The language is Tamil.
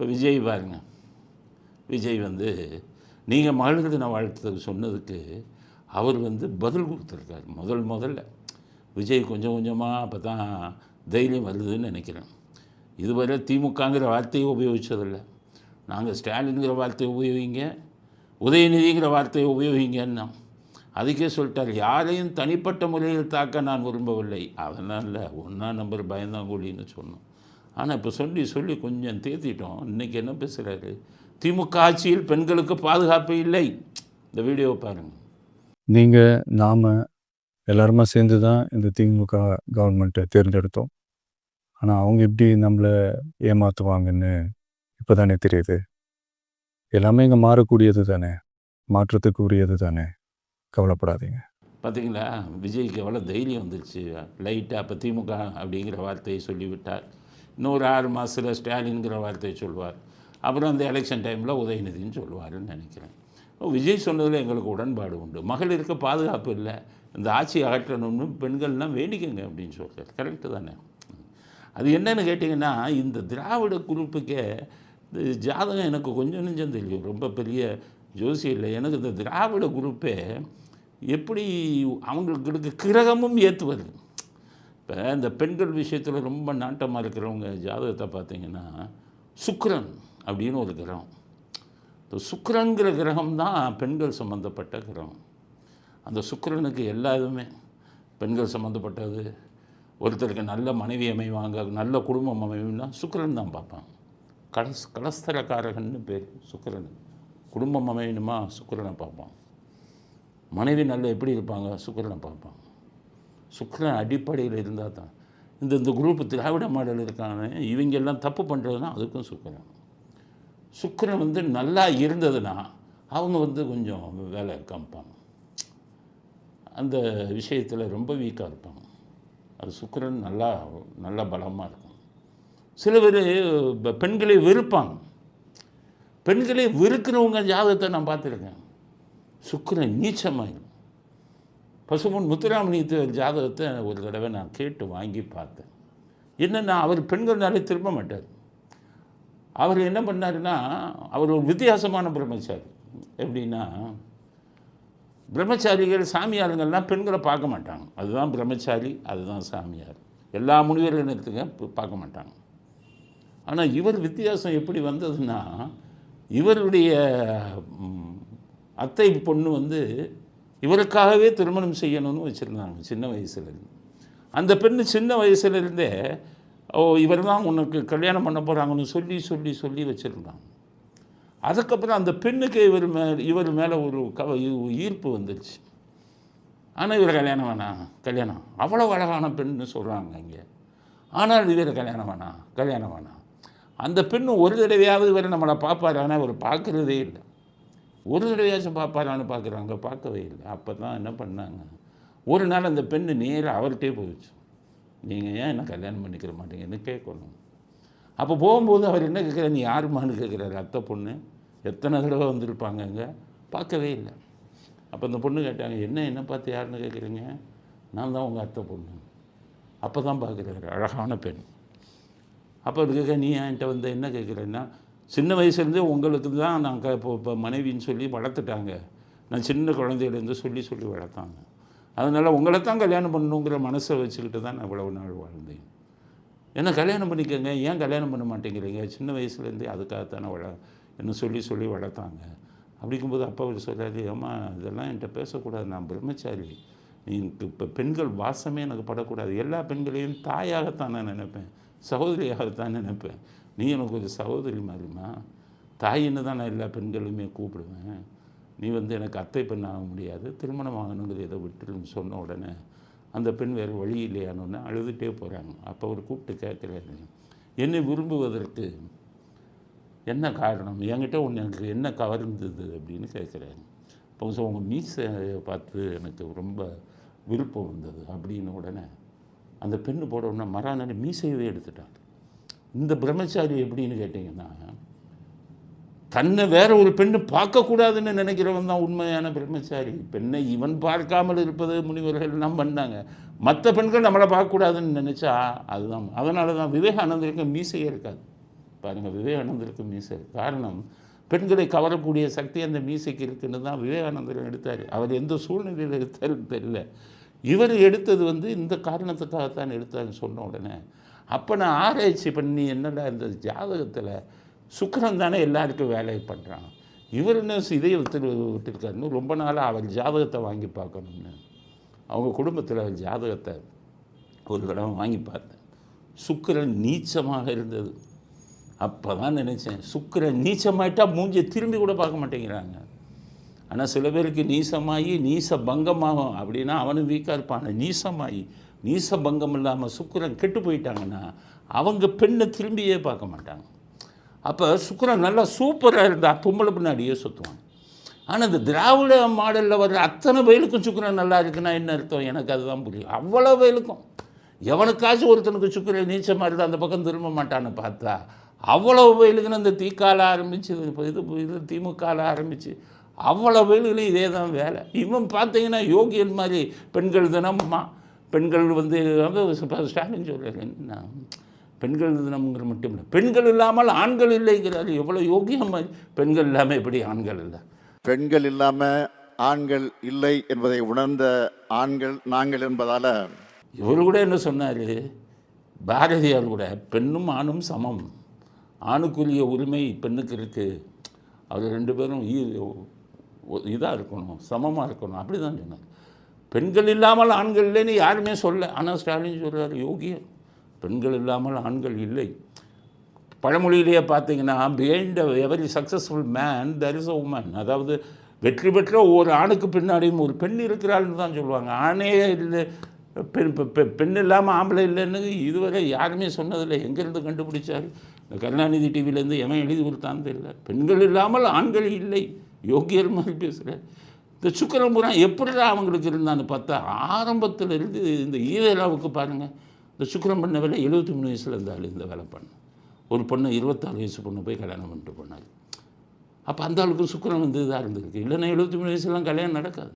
இப்போ விஜய் பாருங்க. விஜய் வந்து நீங்கள் மகளிர் தின வாழ்த்து சொன்னதுக்கு அவர் வந்து பதில் கொடுத்துருக்காரு முதல் முதல்ல. விஜய் கொஞ்சம் கொஞ்சமாக அப்போ தான் தைரியம் வருதுன்னு நினைக்கிறேன். இதுவரை திமுகங்கிற வார்த்தையை உபயோகித்ததில்லை நாங்கள் ஸ்டாலின்கிற வார்த்தையை உபயோகிங்க உதயநிதிங்கிற வார்த்தையை உபயோகிங்கன்னா. அதுக்கே சொல்லிட்டார் யாரையும் தனிப்பட்ட முறையில் தாக்க நான் விரும்பவில்லை. அதனால் ஒன்றா நம்பர் பயந்தாங்கோலின்னு சொன்னோம். ஆனால் இப்போ சொல்லி சொல்லி கொஞ்சம் தேத்திட்டோம். இன்றைக்கி என்ன பேசுகிறாரு திமுக ஆட்சியில் பெண்களுக்கு பாதுகாப்பு இல்லை. இந்த வீடியோவை பாருங்கள் நீங்கள் நாம் எல்லாருமா சேர்ந்து தான் இந்த திமுக கவர்மெண்ட்டை தேர்ந்தெடுத்தோம். ஆனால் அவங்க எப்படி நம்மளை ஏமாற்றுவாங்கன்னு இப்போ தானே தெரியுது. எல்லாமே இங்கே மாறக்கூடியது தானே? மாற்றத்துக்கு உரியது தானே? கவலைப்படாதீங்க. பார்த்தீங்களா விஜய்க்கு எவ்வளோ தைரியம் வந்துருச்சு. லைட்டாக அப்போ திமுக அப்படிங்கிற வார்த்தையை சொல்லிவிட்டார். இன்னொரு ஆறு மாதத்தில் ஸ்டாலின்கிற வார்த்தையை சொல்வார். அப்புறம் அந்த எலெக்ஷன் டைமில் உதயநிதின்னு சொல்லுவாருன்னு நினைக்கிறேன். விஜய் சொன்னதில் எங்களுக்கு உடன்பாடு உண்டு. மகளிருக்கு பாதுகாப்பு இல்லை. இந்த ஆட்சி அகற்றணும்னு பெண்கள்லாம் வேண்டிக்கங்க அப்படின்னு சொல்கிறார் கரெக்டு தானே? அது என்னன்னு கேட்டிங்கன்னா இந்த திராவிட குரூப்புக்கே இந்த ஜாதகம் எனக்கு கொஞ்சம் நெஞ்சம் தெரியும். ரொம்ப பெரிய ஜோசி இல்லை. எனக்கு இந்த திராவிட குரூப்பே எப்படி அவங்களுக்கு கிரகமும் ஏற்று வருது இப்போ இந்த பெண்கள் விஷயத்தில் ரொம்ப நாட்டமாக இருக்கிறவங்க ஜாதகத்தை பார்த்தீங்கன்னா சுக்கரன் அப்படின்னு ஒரு கிரகம். இந்த சுக்கரங்கிற கிரகம் தான் பெண்கள் சம்மந்தப்பட்ட கிரகம். அந்த சுக்கரனுக்கு எல்லா இதுவுமே பெண்கள் சம்மந்தப்பட்டது ஒருத்தருக்கு நல்ல மனைவி அமைவாங்க நல்ல குடும்பம் அமைவுன்னா சுக்கரன் தான் பார்ப்பான் கலஸ் கலஸ்தரக்காரகன்னு பேர் சுக்கிரன். குடும்பம் அமையணுமா? சுக்கரனை பார்ப்பான் மனைவி நல்ல எப்படி இருப்பாங்க? சுக்கரனை பார்ப்பான் சுக்ரன் அடிப்படையில் இருந்தால் தான். இந்த இந்த குரூப்பு திராவிட மாடல் இருக்காங்க இவங்க எல்லாம் தப்பு பண்ணுறதுனா அதுக்கும் சுக்கரன் சுக்கரன் வந்து நல்லா இருந்ததுன்னா அவங்க வந்து கொஞ்சம் வேலை காமிப்பாங்க. அந்த விஷயத்தில் ரொம்ப வீக்காக இருப்பாங்க. அது சுக்கரன் நல்லா நல்லா பலமாக இருக்கும். சில பேர் பெண்களை வெறுப்பாங்க. பெண்களை வெறுக்கிறவங்க ஜாதகத்தை நான் பார்த்துருக்கேன். சுக்கரன் நீச்சமாயிடும் பசுமன் முத்துராமணி ஜாதகத்தை ஒரு தடவை நான் கேட்டு வாங்கி பார்த்தேன். என்னென்னா அவர் பெண்கள்னாலே திரும்ப மாட்டார். அவர் என்ன பண்ணாருன்னா அவர் ஒரு வித்தியாசமான பிரம்மச்சாரி. எப்படின்னா பிரம்மச்சாரிகள் சாமியாருங்கள்லாம் பெண்களை பார்க்க மாட்டாங்க. அதுதான் பிரம்மச்சாரி அதுதான் சாமியார். எல்லா முனிவர்களும் பார்க்க மாட்டாங்க. ஆனால் இவர் வித்தியாசம் எப்படி வந்ததுன்னா இவருடைய அத்தை பொண்ணு வந்து இவருக்காகவே திருமணம் செய்யணும்னு வச்சுருந்தாங்க சின்ன வயசுலேருந்து. அந்த பெண்ணு சின்ன வயசுலேருந்தே ஓ இவர் தான் உனக்கு கல்யாணம் பண்ண போகிறாங்கன்னு சொல்லி சொல்லி சொல்லி வச்சுருந்தாங்க. அதுக்கப்புறம் அந்த பெண்ணுக்கு இவர் மே இவர் மேலே ஒரு கவ ஈர்ப்பு வந்துருச்சு. ஆனால் இவர் கல்யாணம் வேணாம் கல்யாணம். அவ்வளோ அழகான பெண்ணு சொல்கிறாங்க இங்கே. ஆனால் இவர் கல்யாணம் வேணாம் கல்யாணம் வேணாம் அந்த பெண்ணு ஒரு தடவையாவது இவர் நம்மளை பார்ப்பாரு ஆனால் இவர் பார்க்குறதே இல்லை. ஒரு தடவையாச்சும் பார்ப்பாரான்னு பார்க்குறாங்க. பார்க்கவே இல்லை. அப்போ தான் என்ன பண்ணாங்க? ஒரு நாள் அந்த பெண்ணு நேராக அவர்கிட்டே போயிடுச்சு. நீங்கள் ஏன் என்ன கல்யாணம் பண்ணிக்கிற மாட்டீங்கன்னு கேட்கணும். அப்போ போகும்போது அவர் என்ன கேட்குறாரு? நீ யாருமான்னு கேட்குறாரு. அத்தை பொண்ணு. எத்தனை தடவை வந்திருப்பாங்க அங்கே? பார்க்கவே இல்லை. அப்போ அந்த பொண்ணு கேட்டாங்க என்ன என்ன பார்த்து யாருன்னு கேட்குறீங்க? நான் தான் உங்கள் அத்தை பொண்ணு. அப்போ தான் பார்க்குறாரு. அழகான பெண். அப்போ அவர் கேட்க நீ என்கிட்ட வந்து என்ன கேட்குறேன்னா சின்ன வயசுலேருந்தே உங்களுக்கு தான் நாங்கள் இப்போ இப்போ மனைவின்னு சொல்லி வளர்த்துட்டாங்க. நான் சின்ன குழந்தையிலேருந்து சொல்லி சொல்லி வளர்த்தாங்க. அதனால் உங்களை தான் கல்யாணம் பண்ணணுங்கிற மனசை வச்சுக்கிட்டு தான் நான் இவ்வளவு நாள் வாழ்ந்தேன். என்ன கல்யாணம் பண்ணிக்கோங்க ஏன் கல்யாணம் பண்ண மாட்டேங்கிறீங்க? சின்ன வயசுலேருந்தே அதுக்காகத்தானே வள என்ன சொல்லி சொல்லி வளர்த்தாங்க. அப்படிங்கும்போது அப்பா அவர் சொல்லாது அம்மா இதெல்லாம் என்கிட்ட பேசக்கூடாது நான் பிரம்மச்சாரி. நீ இப்போ பெண்கள் வாசமே எனக்கு படக்கூடாது. எல்லா பெண்களையும் தாயாகத்தான் நான் நினைப்பேன். சகோதரியாகத்தான் நினைப்பேன். நீ எனக்கு ஒரு சகோதரி மாதிரிமா தாயின்னு தான் நான் எல்லா பெண்களுமே கூப்பிடுவேன். நீ வந்து எனக்கு அத்தை பெண் ஆக முடியாது. திருமணம் ஆகணுங்கிற இதை விட்டுருன்னு சொன்ன உடனே அந்த பெண் வேறு வழி இல்லையானோன்னு அழுதுகிட்டே போகிறாங்க அப்போ அவர் கூப்பிட்டு கேட்குறாரு என்னை விரும்புவதற்கு என்ன காரணம்? என்கிட்ட ஒன்று எனக்கு என்ன கவர்ந்தது? அப்படின்னு கேட்குறாரு. அப்போ ஸோ உங்கள் மீசையை பார்த்து எனக்கு ரொம்ப விருப்பம் வந்தது அப்படின்னு உடனே அந்த பெண்ணு போட உடனே மறாநாள் மீசையவே எடுத்துட்டாங்க இந்த பிரம்மச்சாரி எப்படின்னு கேட்டிங்கன்னா தன்னை வேற ஒரு பெண்ணு பார்க்கக்கூடாதுன்னு நினைக்கிறவன் தான் உண்மையான பிரம்மச்சாரி. பெண்ணை இவன் பார்க்காமல் இருப்பது முனிவர்கள் எல்லாம் பண்ணாங்க. மற்ற பெண்கள் நம்மளை பார்க்கக்கூடாதுன்னு நினச்சா அதுதான். அதனால தான் விவேகானந்தருக்கு மீசையே இருக்காது. பாருங்கள் விவேகானந்தருக்கு மீசை காரணம் பெண்களை கவரக்கூடிய சக்தி அந்த மீசைக்கு இருக்குன்னு தான் விவேகானந்தர் எடுத்தார். அவர் எந்த சூழ்நிலையில் எடுத்தாருன்னு தெரியல. இவர் எடுத்தது வந்து இந்த காரணத்துக்காகத்தான் எடுத்தாருன்னு சொன்ன உடனே அப்போ நான் ஆராய்ச்சி பண்ணி என்னடா இந்த ஜாதகத்தில் சுக்கிரன் தானே எல்லாருக்கும் வேலையை பண்ணுறான் இவர் என்ன இதை விட்டுருக்காருன்னு ரொம்ப நாளாக அவர் ஜாதகத்தை வாங்கி பார்க்கணும்னு. அவங்க குடும்பத்தில் அவர் ஜாதகத்தை ஒரு தடவை வாங்கி பார்த்தேன். சுக்கரன் நீச்சமாக இருந்தது. அப்போ தான் நினச்சேன் சுக்கிரன் நீச்சமாயிட்டால் மூஞ்சியை திரும்பி கூட பார்க்க மாட்டேங்கிறாங்க. ஆனால் சில பேருக்கு நீசமாகி நீச பங்கமாகும் அப்படின்னா அவனும் வீக்காக இருப்பான். நீசமாகி நீச பங்கம் இல்லாமல் சுக்கரன் கெட்டு போயிட்டாங்கன்னா அவங்க பெண்ணை திரும்பியே பார்க்க மாட்டாங்க. அப்போ சுக்கரன் நல்லா சூப்பராக இருந்தால் பொம்பளை பின்னாடியே சுற்றுவான் ஆனால் இந்த திராவிட மாடலில் வர்ற அத்தனை வயலுக்கும் சுக்கரன் நல்லா இருக்குன்னா என்ன அர்த்தம்? எனக்கு அதுதான் புரியும். அவ்வளோ வயலுக்கும். எவனுக்காச்சும் ஒருத்தனுக்கு சுக்கரன் நீச்சமாக இருந்தால் அந்த பக்கம் திரும்ப மாட்டான்னு பார்த்தா அவ்வளோ வயலுக்குன்னு அந்த தீக்கால ஆரம்பிச்சு இது இது திமுகவில் ஆரம்பிச்சு அவ்வளோ வயலுகளையும் இதே தான் வேலை. இவன் பார்த்தீங்கன்னா யோகியன் மாதிரி பெண்கள் தினம்மா? பெண்கள் வந்து ஸ்டாலின் சொல்கிறார் என்ன? பெண்கள் தினம்ங்கிற மட்டும் இல்லை. பெண்கள் இல்லாமல் ஆண்கள் இல்லைங்கிறாரு. எவ்வளோ யோகியம் மாதிரி. பெண்கள் இல்லாமல் எப்படி ஆண்கள் இல்லை? பெண்கள் இல்லாம ஆண்கள் இல்லை என்பதை உணர்ந்த ஆண்கள் நாங்கள் என்பதால இவர் கூட என்ன சொன்னார்? பாரதியார் கூட பெண்ணும் ஆணும் சமம். ஆணுக்குரிய உரிமை பெண்ணுக்கு இருக்குது அவர் ரெண்டு பேரும் இதாக இருக்கணும் சமமாக இருக்கணும் அப்படி தான் சொன்னார். பெண்கள் இல்லாமல் ஆண்கள் இல்லைன்னு யாருமே சொல்ல ஆனால் ஸ்டாலின் சொல்கிறார் யோகியர் பெண்கள் இல்லாமல் ஆண்கள் இல்லை. பழமொழியிலேயே பார்த்தீங்கன்னா behind every successful man there is a woman அதாவது வெற்றி பெற்ற ஒரு ஆணுக்கு பின்னாடியும் ஒரு பெண் இருக்கிறாள்னு தான் சொல்லுவாங்க. ஆணே இல்லை பெண் பெண் இல்லாமல் ஆம்பளை இல்லைன்னு இதுவரை யாருமே சொன்னதில்லை. எங்கேருந்து கண்டுபிடிச்சாரு? இந்த கருணாநிதி டிவிலேருந்து எவன் எழுதி கொடுத்தான்னு தெரியல. பெண்கள் இல்லாமல் ஆண்கள் இல்லை. யோகியர் மாதிரி பேசுகிறேன் இந்த சுக்கரபுரம் எப்படிடா அவங்களுக்கு இருந்தான்னு பார்த்தா ஆரம்பத்தில் இருந்து இந்த ஈவேலாவுக்கு பாருங்கள் இந்த சுக்கரம் பண்ண வேலை எழுபத்தி மூணு வயசில் இருந்தாலும் இந்த வேலை பண்ண. ஒரு பொண்ணு இருபத்தாறு வயசு பொண்ணு போய் கல்யாணம் பண்ணிட்டு போனார். அப்போ அந்த ஆளுக்கு சுக்கரம் வந்து இதாக இருந்திருக்கு. இல்லைன்னா எழுபத்தி மூணு வயசுலாம் கல்யாணம் நடக்காது.